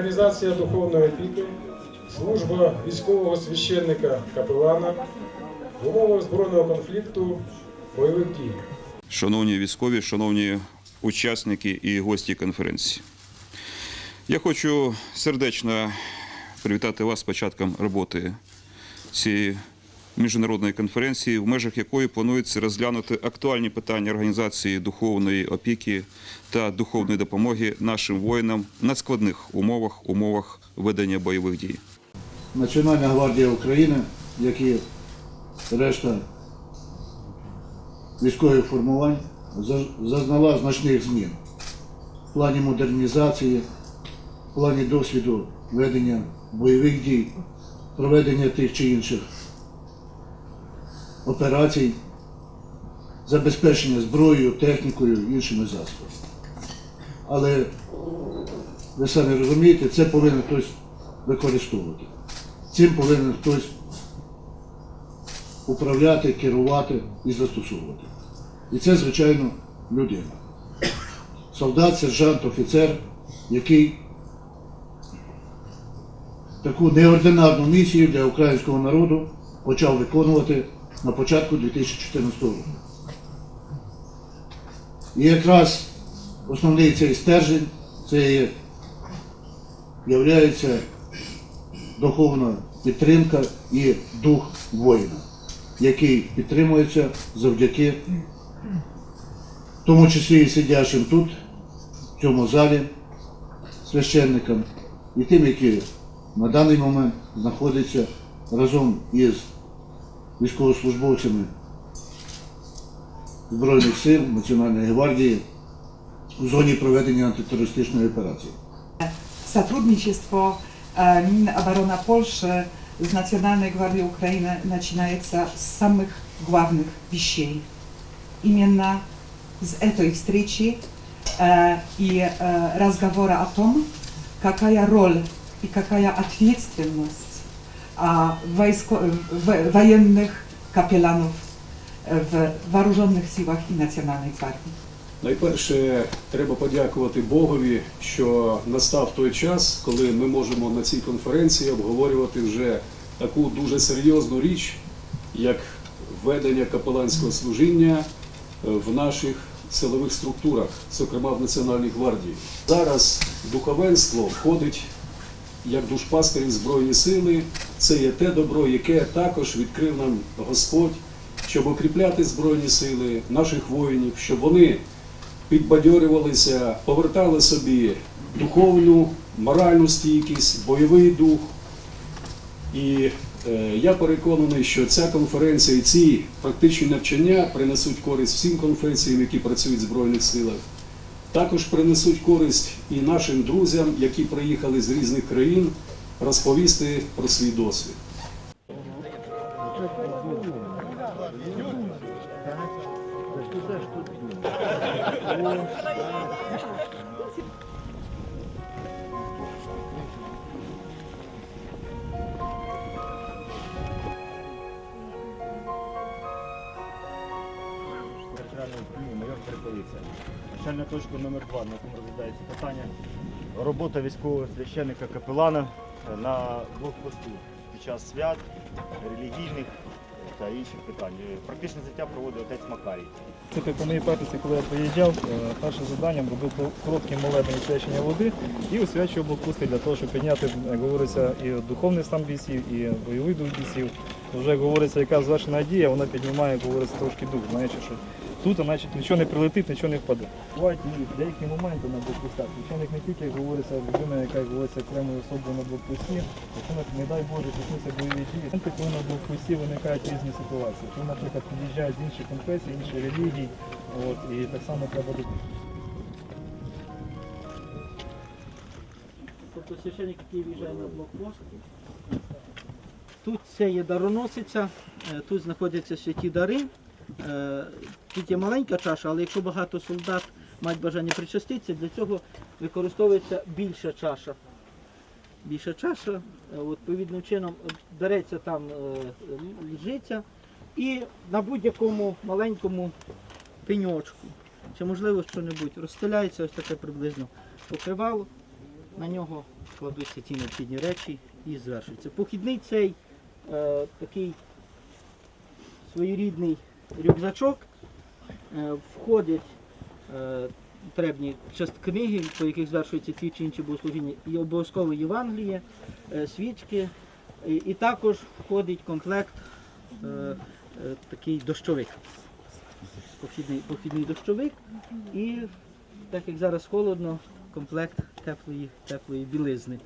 організація духовної опіки, служба військового священника капелана в умовах збройного конфлікту, бойових дій. Шановні військові, шановні учасники і гості конференції. Я хочу сердечно привітати вас з початком роботи цієї міжнародної конференції, в межах якої планується розглянути актуальні питання організації духовної опіки та духовної допомоги нашим воїнам на складних умовах, умовах ведення бойових дій. Національна гвардія України, як і решта військових формувань, зазнала значних змін в плані модернізації, в плані досвіду ведення бойових дій, проведення тих чи інших операцій, забезпечення зброєю, технікою, іншими засобами. Але ви самі розумієте, це повинен хтось використовувати. Цим повинен хтось управляти, керувати і застосовувати. І це, звичайно, людина. Солдат, сержант, офіцер, який таку неординарну місію для українського народу почав виконувати на початку 2014 року. І якраз основний цей стержень це є, духовна підтримка і дух воїна, який підтримується завдяки, тому числі і сидячим тут, в цьому залі, священникам і тим, які на даний момент знаходяться разом із військовослужбовцями Збройних сил Національної гвардії у зоні проведення антитерористичної операції. Сотрудничество э, Минобороны Польши с Национальной гвардией Украины начинается с самых главных вещей. Именно с этой встречи э, и э, разговора о том, какая роль и какая ответственность а, войско- в- военных капелланов э, в вооруженных силах и Национальной гвардии. Найперше, треба подякувати Богові, що настав той час, коли ми можемо на цій конференції обговорювати вже таку дуже серйозну річ, як ведення капеланського служіння е, в наших силових структурах, зокрема в Національній гвардії. Зараз духовенство входить як душпастері Збройні сили. Це є те добро, яке також відкрив нам Господь, щоб укріпляти Збройні сили наших воїнів, щоб вони підбадьорювалися, повертали собі духовну, моральну стійкість, бойовий дух. І е, я переконаний, що ця конференція і ці практичні навчання принесуть користь всім конфесіям, які працюють в Збройних силах. Також принесуть користь і нашим друзям, які приїхали з різних країн, розповісти про свій досвід. майор Перековиця. Начальна точка номер 2 на якому розглядається питання робота військового священника капелана на блокпосту під час свят, релігійних та інших питань. Практичне життя проводить отець Макарій. Це по моїй практиці, коли я приїжджав, е, першим завданням робив короткий молебень освячення води і освячував блокпусти для того, щоб підняти, як говориться, і духовний стан бійців, і бойовий дух бійців. Вже говориться, яка звершена дія, вона піднімає, говориться, трошки дух, знаючи, що тут значить, нічого не прилетить, нічого не впаде. Бувають і деякі моменти на блокпостах. Священник не тільки як говориться, людина, яка говориться окремою особою на блокпості, якщо, не дай Боже, почнуться бойові дії. Коли на блокпості виникають різні ситуації. Коли, наприклад, під'їжджають з інших конфесій, інших релігій, от, і так само треба до Тобто. Тут це є дароносиця, е, тут знаходяться святі дари. Тут є маленька чаша, але якщо багато солдат мають бажання причаститися, для цього використовується більша чаша. Більша чаша, е, відповідним чином е, береться там е, лежиться і на будь-якому маленькому пеньочку, чи можливо що-небудь, розстеляється ось таке приблизно покривало. на нього кладуться ті необхідні речі і звершується. Похідний цей е, такий своєрідний рюкзачок входять е, потрібні част книги, по яких звершуються ті чи інші богослужіння, і обов'язково Євангеліє, е, свічки, і, і також входить комплект е, е, такий дощовик. Похідний, похідний дощовик. І, так як зараз холодно, комплект теплої, теплої білизни.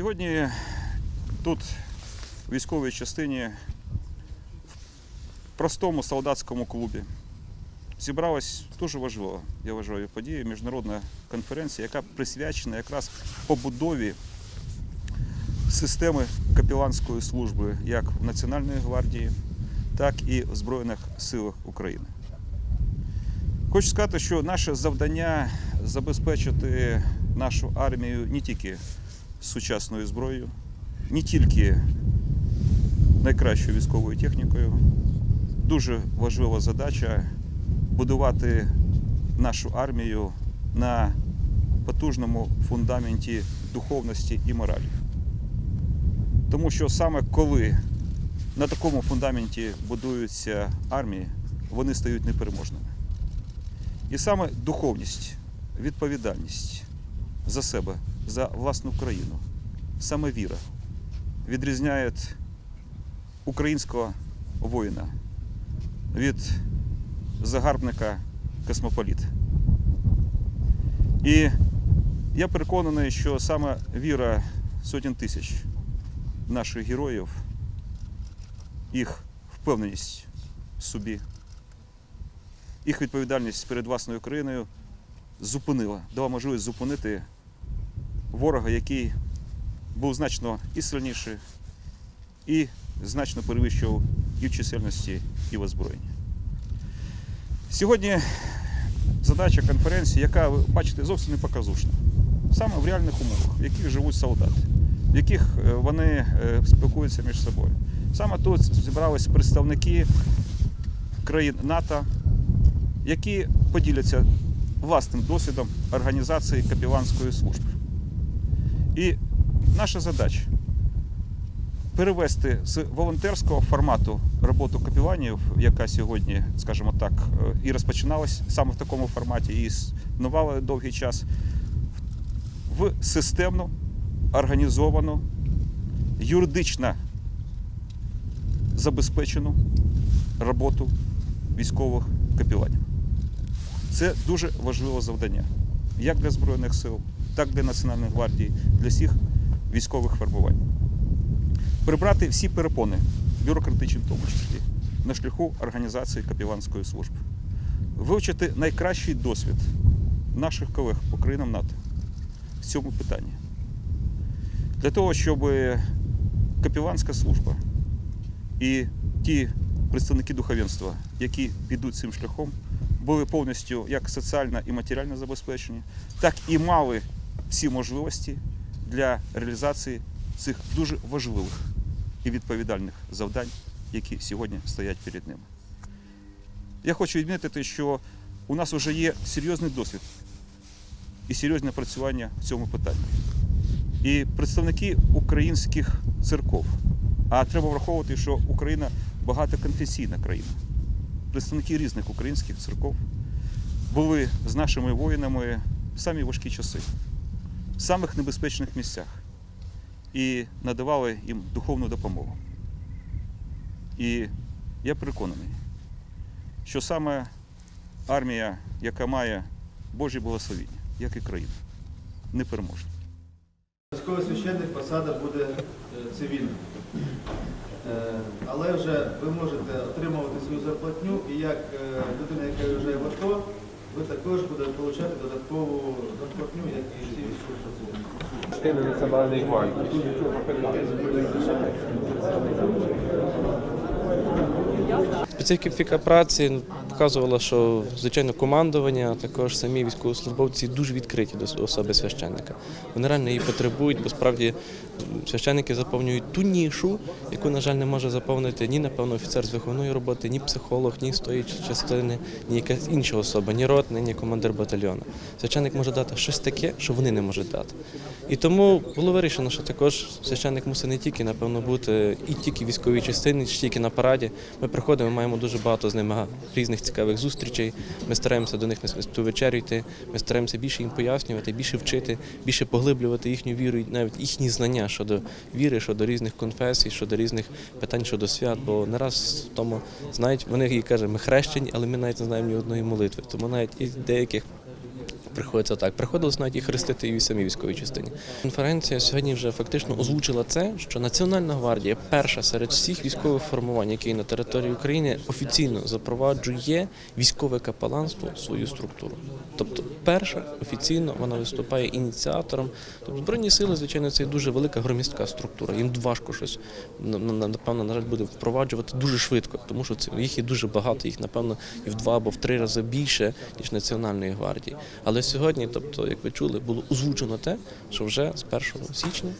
Сьогодні тут, в військовій частині, в простому солдатському клубі, зібралась дуже важлива, я вважаю, подія, міжнародна конференція, яка присвячена якраз побудові системи капіланської служби як в Національної гвардії, так і в Збройних силах України. Хочу сказати, що наше завдання забезпечити нашу армію не тільки сучасною зброєю, не тільки найкращою військовою технікою. Дуже важлива задача будувати нашу армію на потужному фундаменті духовності і моралі. Тому що саме коли на такому фундаменті будуються армії, вони стають непереможними. І саме духовність, відповідальність за себе, за власну країну, саме віра відрізняє українського воїна від загарбника космополіта. І я переконаний, що саме віра сотень тисяч наших героїв, їх впевненість в собі, їх відповідальність перед власною країною зупинила, дала можливість зупинити ворога, який був значно і сильніший, і значно перевищував і в чисельності, і в озброєнні. Сьогодні задача конференції, яка, ви бачите, зовсім не показушна. Саме в реальних умовах, в яких живуть солдати, в яких е, вони е, спілкуються між собою. Саме тут зібрались представники країн НАТО, які поділяться власним досвідом організації капіланської служби. І наша задача перевести з волонтерського формату роботу капіланів, яка сьогодні, скажімо так, е, і розпочиналась саме в такому форматі, і існувала довгий час, в системну, організовану, юридично забезпечену роботу військових капіланів. Це дуже важливе завдання як для Збройних сил, так для Національної гвардії, для всіх військових формувань. Прибрати всі перепони, бюрократичні в тому числі, на шляху організації капіланської служби. Вивчити найкращий досвід наших колег по країнам НАТО в цьому питанні. Для того, щоб капіланська служба і ті представники духовенства, які підуть цим шляхом, були повністю як соціально і матеріально забезпечені, так і мали всі можливості для реалізації цих дуже важливих і відповідальних завдань, які сьогодні стоять перед ними. Я хочу відмітити, що у нас вже є серйозний досвід і серйозне працювання в цьому питанні. І представники українських церков, а треба враховувати, що Україна багатоконфесійна країна. Представники різних українських церков були з нашими воїнами в самі важкі часи, в самих небезпечних місцях і надавали їм духовну допомогу. І я переконаний, що саме армія, яка має Божі благословіння, як і країна, непереможна. Військовий священник посада буде е, цивільна. Е, Але вже ви можете отримувати свою зарплатню і як е, людина, яка виїжджає в АТО, ви також будете отримати додаткову зарплатню, як і всі частини національної гвардії. Специфіка праці показувала, що звичайно командування, а також самі військовослужбовці дуже відкриті до особи священника. Вони реально її потребують, бо справді священники заповнюють ту нішу, яку, на жаль, не може заповнити ні, напевно, офіцер з виховної роботи, ні психолог, ні стоячі частини, ні якась інша особа, ні ротний, ні командир батальйону. Священник може дати щось таке, що вони не можуть дати. І тому було вирішено, що також священник мусить не тільки, напевно, бути і тільки військовій частині, чи тільки на параді. Ми приходимо, маємо дуже багато з ними різних цікавих зустрічей. Ми стараємося до них на йти. Ми стараємося більше їм пояснювати, більше вчити, більше поглиблювати їхню віру, і навіть їхні знання щодо віри, щодо різних конфесій, щодо різних питань щодо свят. Бо не раз в тому знають, вони і кажуть, ми хрещені, але ми навіть не знаємо ні одної молитви. Тому навіть і деяких Приходиться так. Приходилось навіть і хрестити і в самій військовій частині. Конференція сьогодні вже фактично озвучила це, що Національна гвардія перша серед всіх військових формувань, які на території України, офіційно запроваджує військове капеланство свою структуру. Тобто, перша офіційно вона виступає ініціатором. Тобто збройні сили, звичайно, це дуже велика громістка структура. Їм важко щось на- на- напевно, на жаль, буде впроваджувати дуже швидко, тому що це їх є дуже багато, їх напевно і в два або в три рази більше ніж національної гвардії. Але сьогодні, тобто, як ви чули, було озвучено те, що вже з 1 січня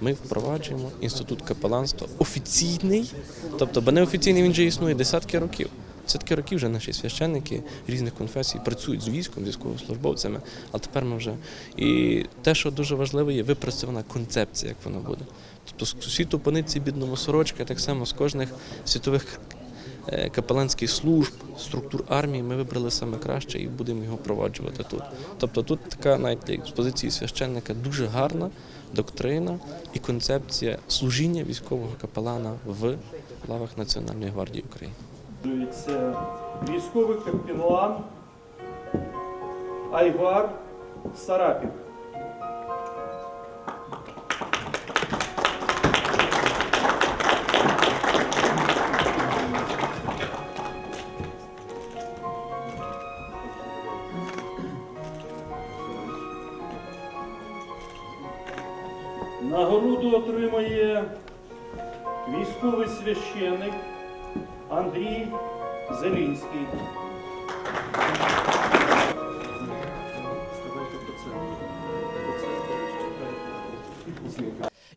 ми впроваджуємо інститут капеланства офіційний, тобто, бо неофіційний він вже існує десятки років. Десятки років вже наші священники різних конфесій працюють з військом, військовослужбовцями, а тепер ми вже. І те, що дуже важливо, є випрацьована концепція, як воно буде. Тобто по нитці бідному сорочка, так само з кожних світових капеланських служб, структур армії ми вибрали саме краще і будемо його впроваджувати тут. Тобто тут така навіть з позиції священника дуже гарна доктрина і концепція служіння військового капелана в лавах Національної гвардії України. Військовий капелан Айвар Сарапів. Священик Андрій Зелінський.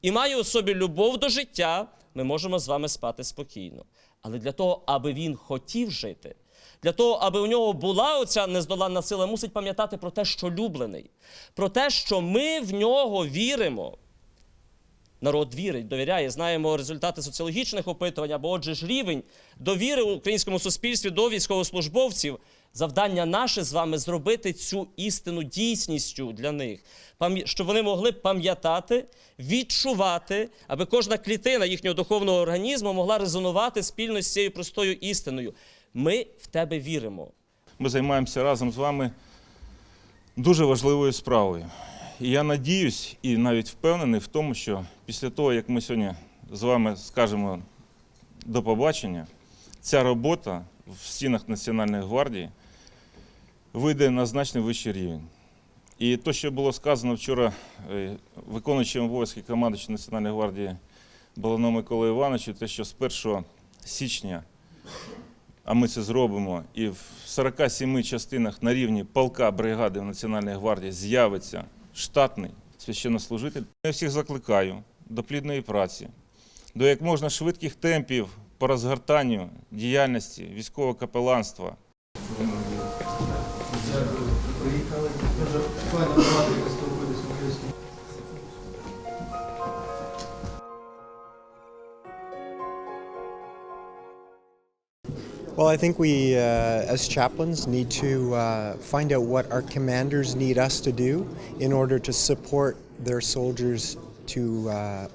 і має у собі любов до життя, ми можемо з вами спати спокійно. Але для того, аби він хотів жити, для того, аби у нього була оця нездоланна сила, мусить пам'ятати про те, що люблений, про те, що ми в нього віримо. Народ вірить, довіряє. Знаємо результати соціологічних опитувань, або отже ж рівень довіри в українському суспільстві до військовослужбовців. Завдання наше з вами зробити цю істину дійсністю для них, щоб вони могли пам'ятати, відчувати, аби кожна клітина їхнього духовного організму могла резонувати спільно з цією простою істиною. Ми в тебе віримо. Ми займаємося разом з вами дуже важливою справою. Я надіюсь і навіть впевнений в тому, що після того, як ми сьогодні з вами скажемо до побачення, ця робота в стінах Національної гвардії вийде на значно вищий рівень. І те, що було сказано вчора е, виконуючим обов'язки командуючого Національної гвардії Баланом Миколою Івановичу, те, що з 1 січня а ми це зробимо, і в 47 частинах на рівні полка бригади Національної гвардії з'явиться штатний священнослужитель. Я всіх закликаю до плідної праці, до як можна швидких темпів по розгортанню діяльності військового капеланства. Well, I think we, uh, as chaplains, need to uh, find out what our commanders need us to do in order to support their soldiers to, uh,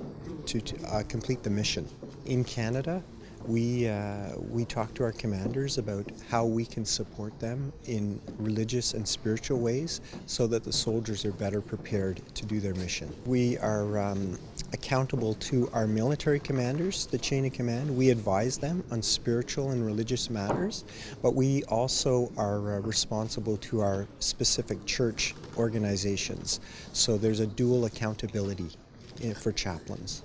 to, to uh, complete the mission. In Canada, we uh, we talk to our commanders about how we can support them in religious and spiritual ways, so that the soldiers are better prepared to do their mission. We are um, accountable to our military commanders, the chain of command. We advise them on spiritual and religious matters, but we also are uh, responsible to our specific church organizations. So there's a dual accountability eh, for chaplains.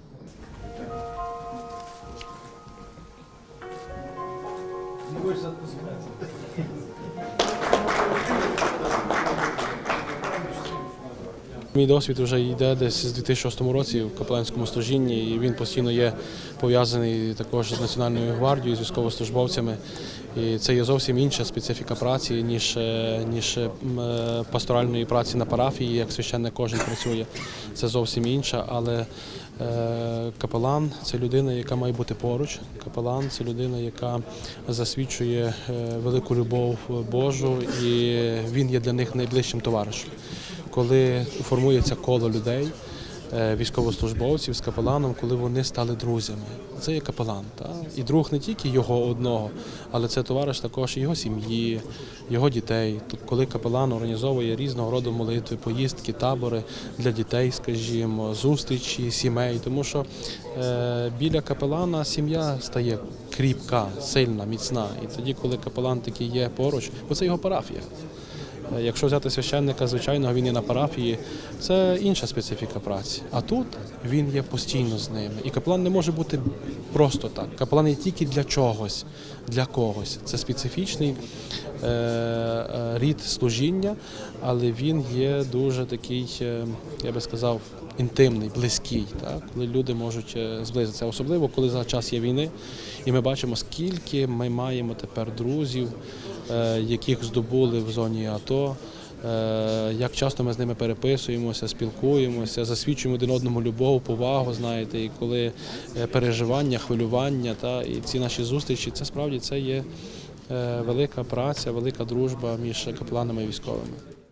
Мій досвід вже йде десь з 2006 році в капеланському служінні, і він постійно є пов'язаний також з Національною гвардією, з військовослужбовцями. І це є зовсім інша специфіка праці, ніж, е, ніж е, е, пасторальної праці на парафії, як священник кожен працює. Це зовсім інша, але капелан це людина, яка має бути поруч. Капелан це людина, яка засвідчує велику любов Божу, і він є для них найближчим товаришем коли формується коло людей, військовослужбовців з капеланом, коли вони стали друзями. Це є капелан. Та? І друг не тільки його одного, але це товариш також його сім'ї, його дітей. Тут, коли капелан організовує різного роду молитви, поїздки, табори для дітей, скажімо, зустрічі сімей, тому що е, біля капелана сім'я стає кріпка, сильна, міцна. І тоді, коли капелан такий є поруч, бо це його парафія. Якщо взяти священника, звичайного, він є на парафії, це інша специфіка праці. А тут він є постійно з ними. І капелан не може бути просто так. Капелан є тільки для чогось, для когось. Це специфічний е, е, рід служіння, але він є дуже такий, е, я би сказав, інтимний, близький, так? коли люди можуть зблизитися. Особливо, коли за час є війни, і ми бачимо, скільки ми маємо тепер друзів, яких здобули в зоні АТО. Е, Як часто ми з ними переписуємося, спілкуємося, засвідчуємо один одному любов, повагу, знаєте, і коли е, переживання, хвилювання, та і ці наші зустрічі, це справді це є е, велика праця, велика дружба між капеланами і військовими.